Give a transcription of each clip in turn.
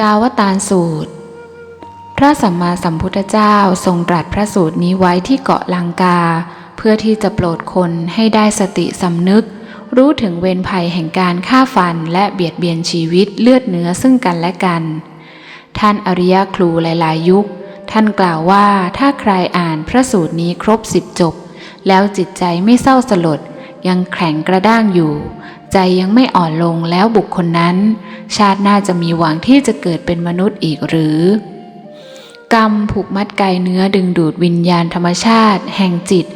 กาวตารสูตร พระสัมมาสัมพุทธเจ้าทรงตรัสพระสูตรนี้ไว้ที่เกาะลังกา เพื่อที่จะโปรดคนให้ได้สติสำนึก รู้ถึงเวรภัยแห่งการฆ่าฟันและเบียดเบียนชีวิตเลือดเนื้อซึ่งกันและกัน ท่านอริยครูหลาย ๆ ยุค ท่านกล่าวว่าถ้าใครอ่านพระสูตรนี้ครบสิบจบ แล้วจิตใจไม่เศร้าสลดยังแข็งกระด้างอยู่ ใจยังไม่อ่อนลงแล้วบุคคลนั้น ชาติหน้าจะมีหวังที่จะเกิดเป็นมนุษย์อีกหรือ กรรมผูกมัดกายเนื้อดึงดูดวิญญาณธรรมชาติ แห่งจิต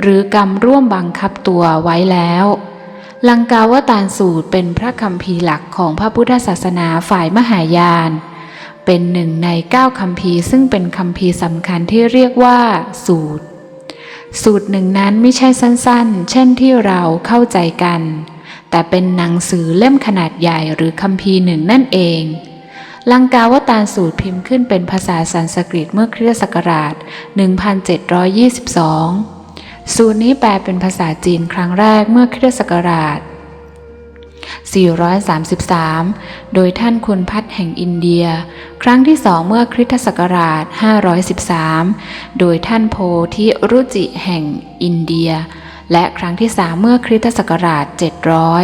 หรือกรรมร่วมบังคับตัวไว้แล้วลังกาวตารสูตรเป็นพระคำพีหลักของพระพุทธศาสนาฝ่ายมหายาน เป็นหนึ่งในเก้าคำพีซึ่งเป็นคำพีสำคัญที่เรียกว่า สูตร สูตรหนึ่งนั้นไม่ใช่สั้นๆ เช่นที่เราเข้าใจกัน แต่เป็นหนังสือเล่มขนาดใหญ่หรือคำพีร์หนึ่งนั่นเอง ลังกาวตารสูตรพิมพ์ขึ้นเป็นภาษาสันสกฤตเมื่อคริสตศักราช 1722 สูตรนี้แปลเป็นภาษาจีนครั้งแรกเมื่อคริสตศักราช 433 โดยท่านคุณพัฒแห่งอินเดีย ครั้งที่สองเมื่อคริสตศักราช 513 โดยท่านโพธิรุจิแห่งอินเดีย และครั้งที่สามเมื่อคริสตศักราช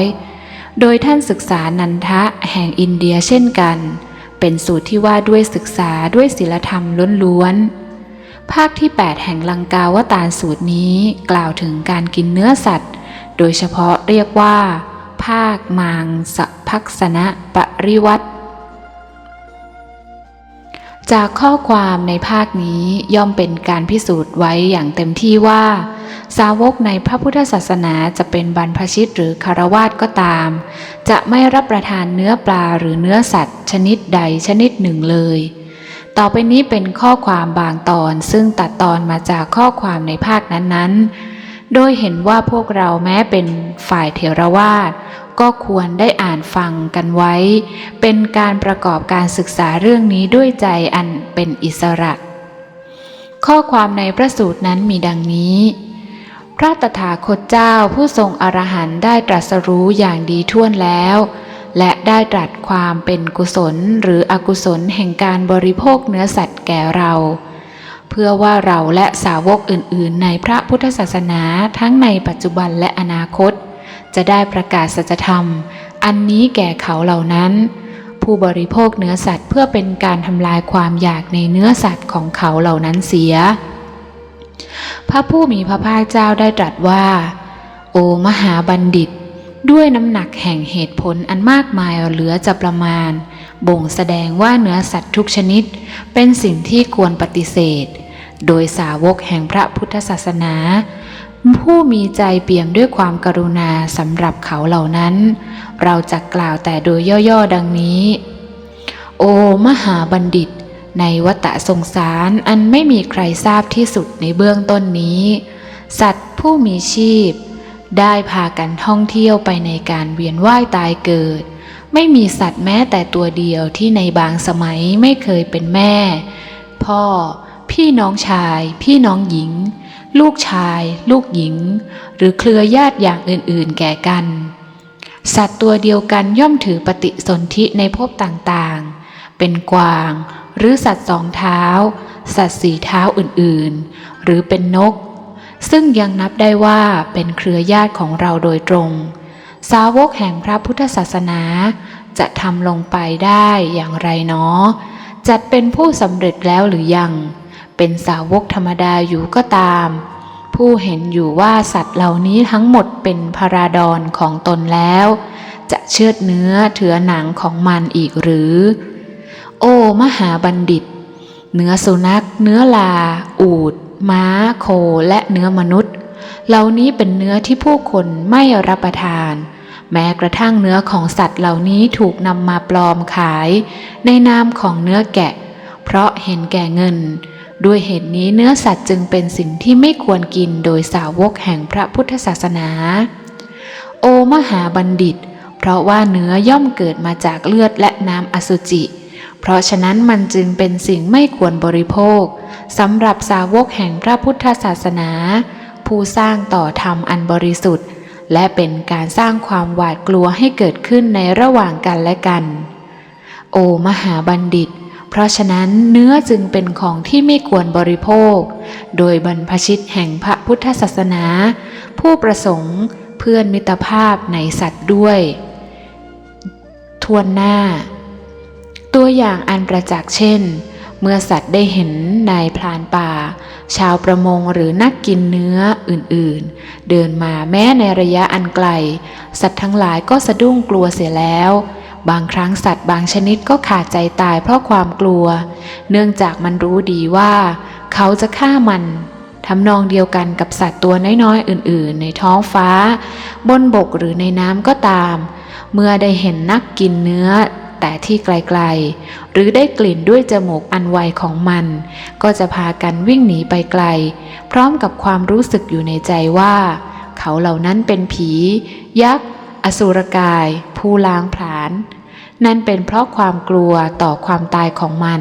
700 โดยท่านศึกษานันทะแห่งอินเดียเช่นกัน เป็นสูตรที่ว่าด้วยศึกษาด้วยศีลธรรมล้วนๆ ภาคที่ 8 แห่งลังกาวตารสูตรนี้กล่าวถึงการกินเนื้อสัตว์ โดยเฉพาะเรียกว่า ภาคมังสพักษณะปริวัติจากข้อความในภาคนี้ย่อมเป็นการพิสูจน์ไว้อย่างเต็มที่ว่า สาวกในพระพุทธศาสนาจะเป็นบรรพชิตหรือคารวาสก็ตาม จะไม่รับประทานเนื้อปลาหรือเนื้อสัตว์ ชนิดใดชนิดหนึ่งเลย ต่อไปนี้เป็นข้อความบางตอนซึ่งตัดตอนมาจากข้อความในภาคนั้นๆ โดยเห็นว่าพวกเราแม้เป็นฝ่ายเถรวาทก็ควรได้อ่านฟังกันไว้ เป็นการประกอบการศึกษาเรื่องนี้ด้วยใจอันเป็นอิสระ ข้อความในพระสูตรนั้นมีดังนี้ พระตถาคตเจ้าผู้ทรงอรหันต์ได้ตรัสรู้อย่างดีท่วนแล้ว และได้ตรัสความเป็นกุศลหรืออกุศลแห่งการบริโภคเนื้อสัตว์แก่เรา เพื่อว่าเราและสาวกอื่นๆ ในพระพุทธศาสนาทั้งในปัจจุบันและอนาคต จะได้ประกาศสัจธรรม อันนี้แก่เขาเหล่านั้น ผู้บริโภคเนื้อสัตว์เพื่อเป็นการทำลายความอยากในเนื้อสัตว์ของเขาเหล่านั้นเสีย พระผู้มีพระภาคเจ้าได้ตรัสว่า โอมหาบัณฑิต ด้วยน้ำหนักแห่งเหตุผลอันมากมายเหลือจะประมาณ บ่งแสดงว่าเนื้อสัตว์ทุกชนิด เป็นสิ่งที่ควรปฏิเสธ โดยสาวกแห่งพระพุทธศาสนา ผู้มีใจเปี่ยมด้วยความกรุณาสำหรับเขาเหล่านั้น เราจะกล่าวแต่โดยย่อๆดังนี้ โอมหาบัณฑิต ในวัฏสงสารอันไม่มีใครทราบที่สุดในเบื้องต้นนี้ สัตว์ผู้มีชีพ ได้พากันท่องเที่ยวไปในการเวียนว่ายตายเกิด ไม่มีสัตว์แม้แต่ตัวเดียวที่ในบางสมัยไม่เคยเป็นแม่ พ่อ พี่น้องชาย พี่น้องหญิง ลูกชาย ลูกหญิง หรือเครือญาติอย่างอื่นๆแก่กัน สัตว์ตัวเดียวกันย่อมถือปฏิสนธิในภพต่างๆ เป็นกวาง หรือสัตว์สองเท้า สัตว์สีเท้าอื่นๆ หรือเป็นนก ซึ่งยังนับได้ว่าเป็นเครือญาติของเราโดยตรง สาวกแห่งพระพุทธศาสนา จะทำลงไปได้อย่างไรเนาะจัดเป็นผู้สำเร็จแล้วหรือยัง เป็นสาวกธรรมดาอยู่ก็ตาม ผู้เห็นอยู่ว่าสัตว์เหล่านี้ทั้งหมดเป็นพราดอนของตนแล้ว จะเชือดเนื้อเถือหนังของมันอีกหรือ โอ้มหาบัณฑิต เนื้อสุนัข เนื้อลา อูด ม้า โค และเนื้อมนุษย์ เหล่านี้เป็นเนื้อที่ผู้คนไม่รับประทาน แม้กระทั่งเนื้อของสัตว์เหล่านี้ถูกนำมาปลอมขาย ในนามของเนื้อแกะ เพราะเห็นแก่เงิน ด้วยเหตุนี้เนื้อสัตว์จึงเป็นสิ่งที่ไม่ควรกินโดยสาวกแห่งพระพุทธศาสนา โอมหาบัณฑิต เพราะว่าเนื้อย่อมเกิดมาจากเลือดและน้ำอสุจิเพราะฉะนั้นมันจึงเป็นสิ่งไม่ควรบริโภคสำหรับสาวกแห่งพระพุทธศาสนา ผู้สร้างต่อธรรมอันบริสุทธิ์ และเป็นการสร้างความหวาดกลัวให้เกิดขึ้นในระหว่างกันและกัน โอมหาบัณฑิต เพราะฉะนั้นเนื้อจึงเป็นของที่ไม่ควรบริโภค โดยบรรพชิตแห่งพระพุทธศาสนา ผู้ประสงค์เพื่อนมิตรภาพในสัตว์ด้วย ทวนหน้า ตัวอย่างอันประจักษ์เช่น เมื่อสัตว์ได้เห็นนายพรานป่า ชาวประมงหรือนักกินเนื้ออื่นๆ เดินมาแม้ในระยะอันไกล สัตว์ทั้งหลายก็สะดุ้งกลัวเสียแล้ว บางครั้งสัตว์บางชนิดก็ขาดใจตายเพราะความกลัว เนื่องจากมันรู้ดีว่า เขาจะฆ่ามันทำนองเดียวกันกับสัตว์ตัวน้อยๆ อื่นๆ ในท้องฟ้า บนบกหรือในน้ำก็ตาม เมื่อได้เห็นนักกินเนื้อ แต่ที่ไกลๆ หรือได้กลิ่นด้วยจมูกอันไวของมัน ก็จะพากันวิ่งหนีไปไกล พร้อมกับความรู้สึกอยู่ในใจว่า เขาเหล่านั้นเป็นผี ยักษ์ อสูรกาย ผู้ล้างผลาญนั่นเป็นเพราะความกลัวต่อความตายของมัน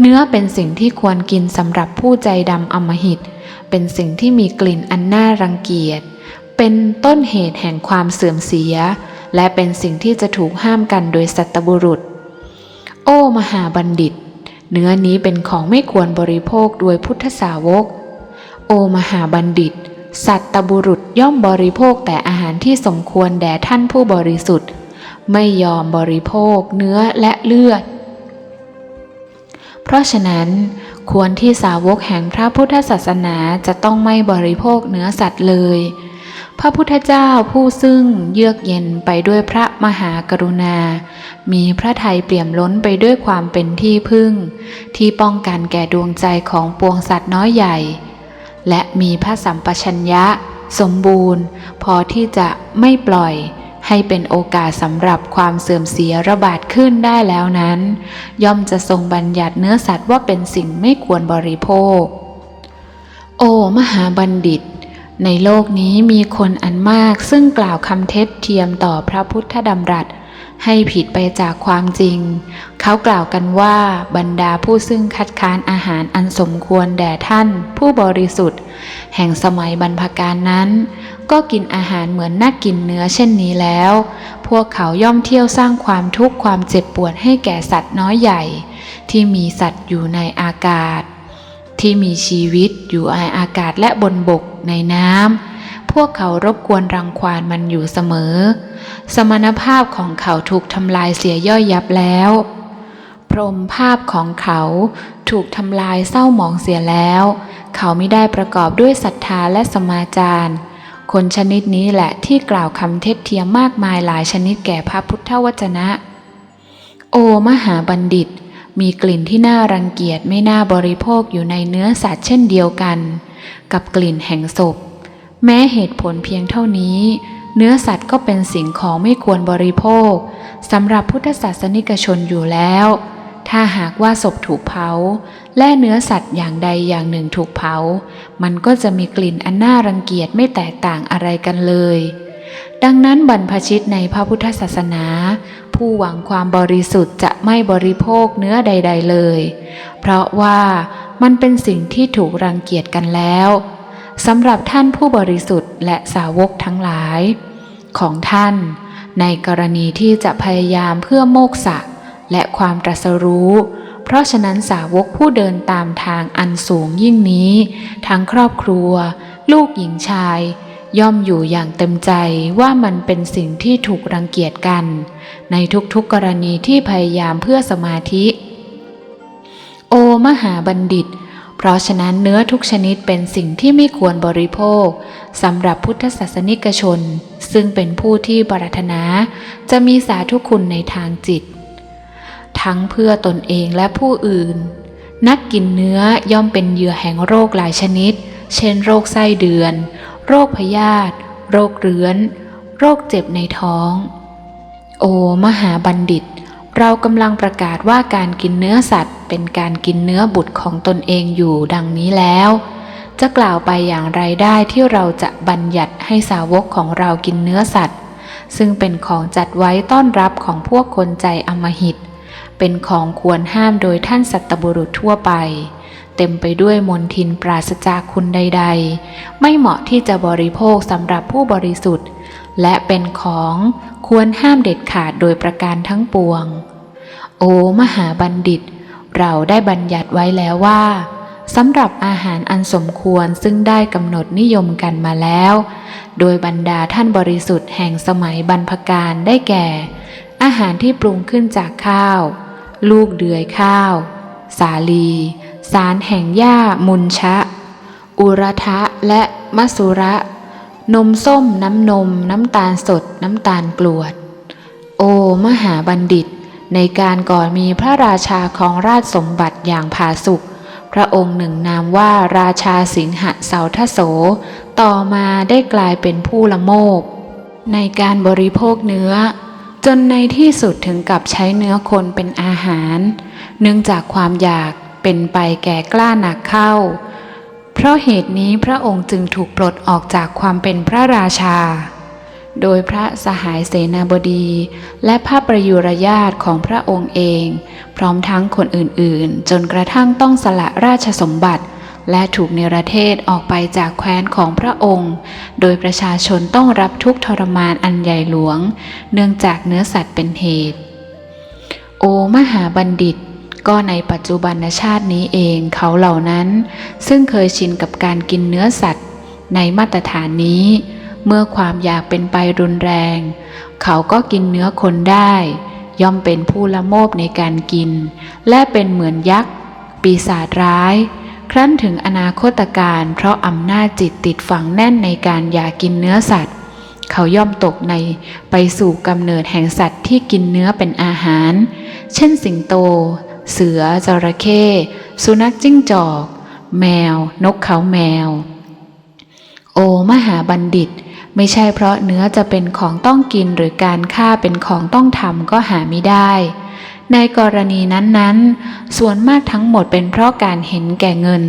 เนื้อเป็นสิ่งที่ควรกินสำหรับผู้ใจดำอมหิต เป็นสิ่งที่มีกลิ่นอันน่ารังเกียจ เป็นต้นเหตุแห่งความเสื่อมเสีย และเป็นสิ่งที่จะถูกห้ามกันโดยสัตบุรุษ โอ้ มหาบัณฑิต เนื้อนี้เป็นของไม่ควรบริโภคโดยพุทธสาวก โอมหาบัณฑิต สัตตบุรุษย่อมบริโภคแต่อาหารที่สมควรแด่ท่านผู้บริสุทธิ์ ไม่ยอมบริโภคเนื้อและเลือด เพราะฉะนั้น ควรที่สาวกแห่งพระพุทธศาสนาจะต้องไม่บริโภคเนื้อสัตว์เลย พระพุทธเจ้าผู้ซึ่งเยือกเย็นไปด้วยพระมหากรุณา มีพระทัยเปี่ยมล้นไปด้วยความเป็นที่พึ่ง ที่ป้องกันแก่ดวงใจของปวงสัตว์น้อยใหญ่ และมีพระสัมปชัญญะ สมบูรณ์ พอที่จะไม่ปล่อยให้เป็นโอกาสสำหรับความเสื่อมเสียระบาดขึ้นได้แล้วนั้น ย่อมจะทรงบัญญัติเนื้อสัตว์ว่าเป็นสิ่งไม่ควรบริโภค โอ้มหาบัณฑิต ในโลกนี้มีคนอันมากซึ่งกล่าวคำเท็จเทียมต่อพระพุทธดำรัส ให้ผิดไปจากความจริง เขากล่าวกันว่าบรรดาผู้ซึ่งคัดค้านอาหารอันสมควรแด่ท่าน ผู้บริสุทธิ์ แห่งสมัยบรรพการนั้น ก็กินอาหารเหมือนนักกินเนื้อเช่นนี้แล้ว พวกเขาย่อมเที่ยวสร้างความทุกข์ความเจ็บปวดให้แก่สัตว์น้อยใหญ่ ที่มีสัตว์อยู่ในอากาศ ที่มีชีวิตอยู่ในอากาศและบนบกในน้ำพวกเขารบกวนรังควานมันอยู่เสมอ สมณภาพของเขาถูกทำลายเสียย่อยยับแล้ว พรหมภาพของเขาถูกทำลายเศร้าหมองเสียแล้ว เขาไม่ได้ประกอบด้วยศรัทธาและสมาจารคนชนิดนี้แหละที่กล่าวคำเท็จเทียมมากมายหลายชนิดแก่พระพุทธวจนะ โอมหาบัณฑิต มีกลิ่นที่น่ารังเกียจไม่น่าบริโภคอยู่ในเนื้อสัตว์เช่นเดียวกัน กับกลิ่นแห่งศพ แม้เหตุผลเพียงเท่านี้ เนื้อสัตว์ก็เป็นสิ่งของไม่ควรบริโภคสำหรับพุทธศาสนิกชนอยู่แล้ว ถ้าหากว่าศพถูกเผา และเนื้อสัตว์อย่างใดอย่างหนึ่งถูกเผา มันก็จะมีกลิ่นอันน่ารังเกียจไม่แตกต่างอะไรกันเลย ดังนั้นบรรพชิตในพระพุทธศาสนา ผู้หวังความบริสุทธิ์จะไม่บริโภคเนื้อใด ๆเลย เพราะว่ามันเป็นสิ่งที่ถูกรังเกียจกันแล้วสำหรับท่านผู้บริสุทธิ์และสาวกทั้งหลาย ของท่าน ในกรณีที่จะพยายามเพื่อโมกษะและความตรัสรู้ เพราะฉะนั้นสาวกผู้เดินตามทางอันสูงยิ่งนี้ ทั้งครอบครัว ลูกหญิงชาย ย่อมอยู่อย่างเต็มใจว่ามันเป็นสิ่งที่ถูกรังเกียจกัน ในทุกๆกรณีที่พยายามเพื่อสมาธิ โอมหาบัณฑิต เพราะฉะนั้นเนื้อทุกชนิดเป็นสิ่งที่ไม่ควรบริโภคสำหรับพุทธศาสนิกชน ซึ่งเป็นผู้ที่ปรารถนา จะมีสาธุคุณในทางจิต ทั้งเพื่อตนเองและผู้อื่น นักกินเนื้อย่อมเป็นเหยื่อแห่งโรคหลายชนิด เช่นโรคไส้เดือน โรคพยาธิโรคเรื้อน โรคเจ็บในท้อง โอ มหาบัณฑิต เรากำลังประกาศว่าการกินเนื้อสัตว์ เป็นการกินเนื้อบุตรของตนเองอยู่ดังนี้แล้ว จะกล่าวไปอย่างไรได้ที่เราจะบัญญัติให้สาวกของเรากินเนื้อสัตว์ ซึ่งเป็นของจัดไว้ต้อนรับของพวกคนใจอมหิต เป็นของควรห้ามโดยท่านสัตบุรุษทั่วไป เต็มไปด้วยมนทินปราศจากคุณใด ๆ ไม่เหมาะที่จะบริโภคสำหรับผู้บริสุทธิ์ และเป็นของควรห้ามเด็ดขาดโดยประการทั้งปวง โอมหาบัณฑิต เราได้บัญญัติไว้แล้วว่าสำหรับอาหารอันสมควรซึ่งได้กำหนดนิยมกันมาแล้ว โดยบรรดาท่านบริสุทธิ์แห่งสมัยบรรพการได้แก่ อาหารที่ปรุงขึ้นจากข้าว ลูกเดือยข้าว สาลี สารแห่งหญ้ามุนชะ อุระทะและมัสุระ นมส้มน้ำนม น้ำตาลสด น้ำตาลกรวด โอมหาบัณฑิต ในการก่อนมีพระราชาของราชสมบัติอย่างผาสุกพระองค์หนึ่งนามว่าราชาสิงหเสาทโส ต่อมาได้กลายเป็นผู้ละโมบ ในการบริโภคเนื้อ จนในที่สุดถึงกับใช้เนื้อคนเป็นอาหาร เนื่องจากความอยาก เป็นไปแก่กล้าหนักเข้า เพราะเหตุนี้พระองค์จึงถูกปลดออกจากความเป็นพระราชา โดยพระสหายเสนาบดี และพระประยุรญาติของพระองค์เอง พร้อมทั้งคนอื่นๆ จนกระทั่งต้องสละราชสมบัติและถูกเนรเทศออกไปจากแคว้นของพระองค์ โดยประชาชนต้องรับทุกทรมานอันใหญ่หลวง เนื่องจากเนื้อสัตว์เป็นเหตุ โอมหาบัณฑิต ก็ในปัจจุบันชาตินี้เองเขาเหล่านั้น ซึ่งเคยชินกับการกินเนื้อสัตว์ ในมาตรฐานนี้ เมื่อความอยากเป็นไปรุนแรง เขาก็กินเนื้อคนได้ ย่อมเป็นผู้ละโมบในการกิน และเป็นเหมือนยักษ์ ปีศาจร้าย ครั้นถึงอนาคตการเพราะอำนาจจิตติดฝังแน่นในการอยากกินเนื้อสัตว์เขาย่อมตกในไปสู่กำเนิดแห่งสัตว์ที่กินเนื้อเป็นอาหาร เช่นสิงโต เสือ จระเข้ สุนัขจิ้งจอก แมว นกเขาแมว โอมหาบัณฑิต ไม่ใช่เพราะเนื้อจะเป็นของต้องกินหรือการฆ่าเป็นของต้องทำก็หาไม่ได้ ในกรณีนั้นๆ ส่วนมากทั้งหมดเป็นเพราะการเห็นแก่เงิน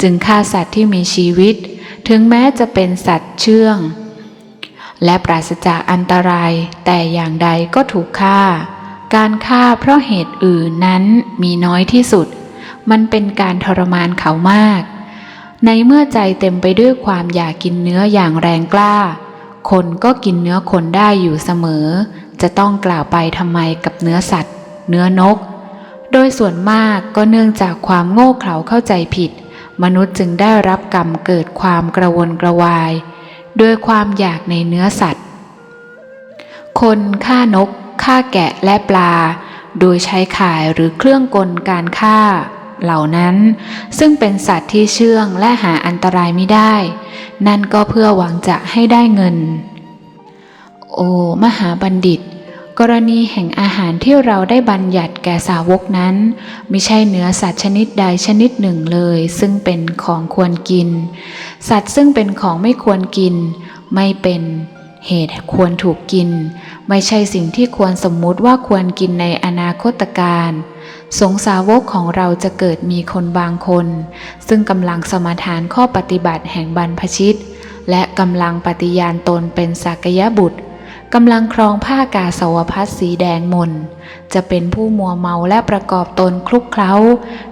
จึงฆ่าสัตว์ที่มีชีวิต ถึงแม้จะเป็นสัตว์เชื่อง และปราศจากอันตราย แต่อย่างใดก็ถูกฆ่า การฆ่าเพราะเหตุอื่นนั้นมีน้อยที่สุด มันเป็นการทรมานเขามาก ในเมื่อใจเต็มไปด้วยความอยากกินเนื้ออย่างแรงกล้า คนก็กินเนื้อคนได้อยู่เสมอ จะต้องกล่าวไปทำไมกับเนื้อสัตว์ เนื้อนก โดยส่วนมากก็เนื่องจากความโง่เขลาเข้าใจผิด มนุษย์จึงได้รับกรรมเกิดความกระวนกระวาย ด้วยความอยากในเนื้อสัตว์ คนฆ่านก ฆ่าแกะและปลา โดยใช้ข่ายหรือเครื่องกลการฆ่า เหล่านั้น ซึ่งเป็นสัตว์ที่เชื่องและหาอันตรายไม่ได้ นั่นก็เพื่อหวังจะให้ได้เงิน โอมหาบัณฑิต กรณีแห่งอาหารที่เราได้บัญญัติแก่สาวกนั้นไม่ใช่เนื้อสัตว์ชนิดใดชนิดหนึ่งเลย ซึ่งเป็นของควรกิน สัตว์ซึ่งเป็นของไม่ควรกิน ไม่เป็น เหตุควรถูกกิน ไม่ใช่สิ่งที่ควรสมมุติว่าควรกินในอนาคตการ สงสาวกของเราจะเกิดมีคนบางคน ซึ่งกำลังสมาทานข้อปฏิบัติแห่งบรรพชิต และกำลังปฏิญาณตนเป็นสักยะบุตรกำลังครองผ้ากาสาวพัดสีแดงมน จะเป็นผู้มัวเมาและประกอบตนคลุกเคล้า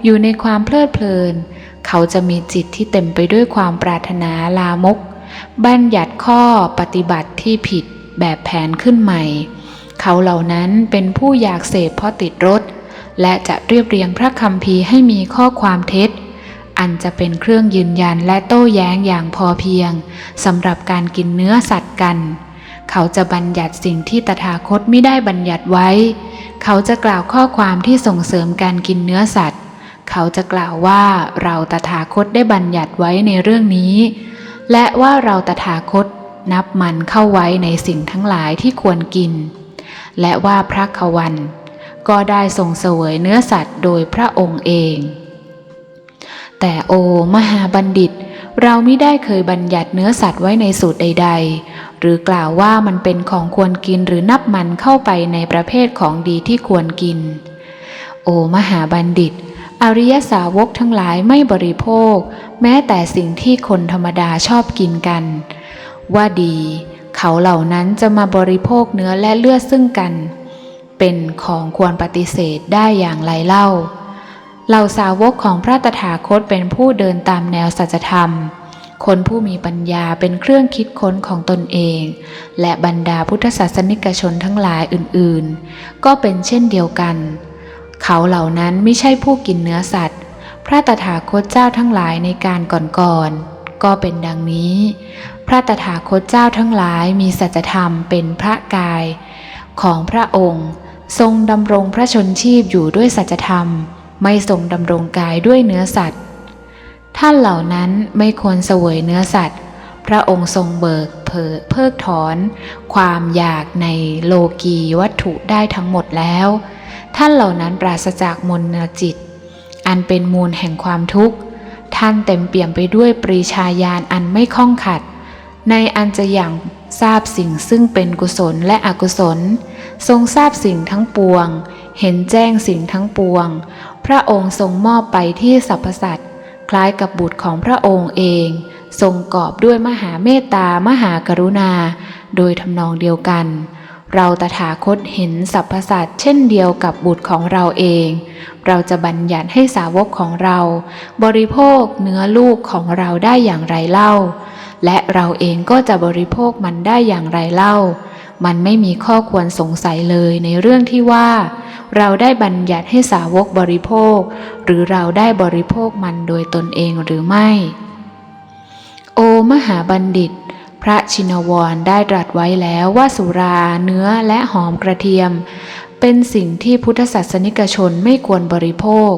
อยู่ในความเพลิดเพลิน เขาจะมีจิตที่เต็มไปด้วยความปรารถนาลามก บัญญัติ ข้อปฏิบัติที่ผิดแบบแผนขึ้นใหม่ เขาเหล่านั้นเป็นผู้อยากเสพเพราะติดรสและจะเรียบเรียงพระคำพีให้มีข้อความเท็จ อันจะเป็นเครื่องยืนยันและโต้แย้งอย่างพอเพียงสำหรับการกินเนื้อสัตว์กัน เขาจะบัญญัติสิ่งที่ตถาคตไม่ได้บัญญัติไว้ เขาจะกล่าวข้อความที่ส่งเสริมการกินเนื้อสัตว์ เขาจะกล่าวว่าเราตถาคตได้บัญญัติไว้ในเรื่องนี้ และว่าเราตถาคตนับมันเข้าไว้ในสิ่งทั้งหลายที่ควรกิน และว่าพระขวัน ก็ได้ทรงเสวยเนื้อสัตว์โดยพระองค์เอง แต่โอมหาบัณฑิต เราไม่ได้เคยบัญญัติเนื้อสัตว์ไว้ในสูตรใด ๆ หรือกล่าวว่ามันเป็นของควรกินหรือนับมันเข้าไปในประเภทของดีที่ควรกิน โอมหาบัณฑิต อริยสาวกทั้งหลายไม่บริโภค แม้แต่สิ่งที่คนธรรมดาชอบกินกัน ว่าดี เขาเหล่านั้นจะมาบริโภคเนื้อและเลือดซึ่งกัน เป็นของควรปฏิเสธได้อย่างไรเล่าเหล่าสาวกของพระตถาคตเป็นผู้เดินตามแนวสัจธรรม คนผู้มีปัญญาเป็นเครื่องคิดค้นของตนเอง และบรรดาพุทธศาสนิกชนทั้งหลายอื่นๆ ก็เป็นเช่นเดียวกัน เขาเหล่านั้นไม่ใช่ผู้กินเนื้อสัตว์ พระตถาคตเจ้าทั้งหลายในการก่อนๆก็เป็นดังนี้ พระตถาคตเจ้าทั้งหลายมีสัจธรรมเป็นพระกาย ของพระองค์ ทรงดำรงพระชนชีพอยู่ด้วยสัจธรรม ไม่ทรงดำรงกายด้วยเนื้อสัตว์ ท่านเหล่านั้นไม่ควรเสวยเนื้อสัตว์ พระองค์ทรงเบิกเผยเพิกถอน ความอยากในโลกีวัตถุได้ทั้งหมดแล้ว ท่านเหล่านั้นปราศจากมนจิต อันเป็นมูลแห่งความทุกข์ ท่านเต็มเปี่ยมไปด้วยปรีชาญาณอันไม่ข้องขัด ในอันจะอย่างทราบสิ่งซึ่งเป็นกุศลและอกุศล ทรงทราบสิ่งทั้งปวง เห็นแจ้งสิ่งทั้งปวง พระองค์ทรงมอบไปที่สรรพสัตว์คล้ายกับบุตรของพระองค์เอง ทรงกอบด้วยมหาเมตตามหากรุณา โดยทำนองเดียวกัน เราตถาคตเห็นสรรพสัตว์เช่นเดียวกับบุตรของเราเอง เราจะบัญญัติให้สาวกของเรา บริโภคเนื้อลูกของเราได้อย่างไรเล่า และเราเองก็จะบริโภคมันได้อย่างไรเล่า มันไม่มีข้อควรสงสัยเลยในเรื่องที่ว่า เราได้บัญญัติให้สาวกบริโภค หรือเราได้บริโภคมันโดยตนเองหรือไม่ โอมหาบัณฑิต พระชินวรได้ตรัสไว้แล้วว่าสุราเนื้อและหอมกระเทียม เป็นสิ่งที่พุทธศาสนิกชนไม่ควรบริโภค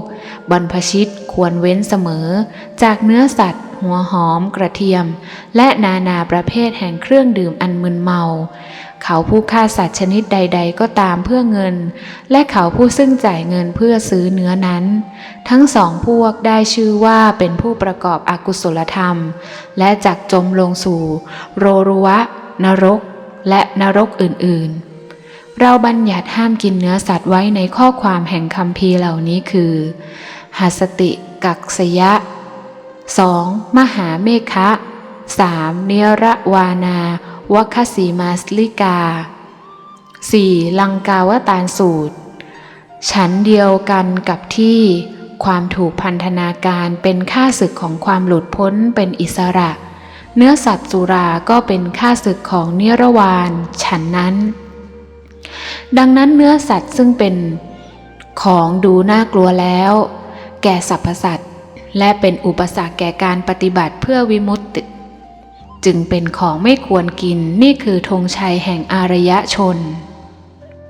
บรรพชิตควรเว้นเสมอ จากเนื้อสัตว์ หัวหอมกระเทียม และนานาประเภทแห่งเครื่องดื่มอันมึนเมา เขาผู้ฆ่าสัตว์ชนิดใด ๆ ก็ตามเพื่อเงิน และเขาผู้ซึ่งจ่ายเงินเพื่อซื้อเนื้อนั้น ทั้งสองพวกได้ชื่อว่าเป็นผู้ประกอบอกุศลธรรม และจักจมลงสู่ โรรุวะ นรก และนรกอื่นๆ เราบัญญัติห้ามกินเนื้อสัตว์ไว้ในข้อความแห่งคำพีเหล่านี้คือหัสติกักสยะ 2. มหาเมฆะ 3. เนรวานา วัคสีมาสลิกา 4. ลังกาวตารสูตร ฉันเดียวกันกับที่ความถูกพันธนาการเป็นค่าศึกของความหลุดพ้นเป็นอิสระ เนื้อสัตว์สุราก็เป็นค่าศึกของเนรวานฉันนั้น ดังนั้นเนื้อสัตว์ซึ่งเป็นของดูน่ากลัวแล้ว แก่สรรพสัตว์และเป็นอุปสรรคแก่การปฏิบัติเพื่อวิมุตติ จึงเป็นของไม่ควรกินนี่คือธงชัยแห่งอารยชน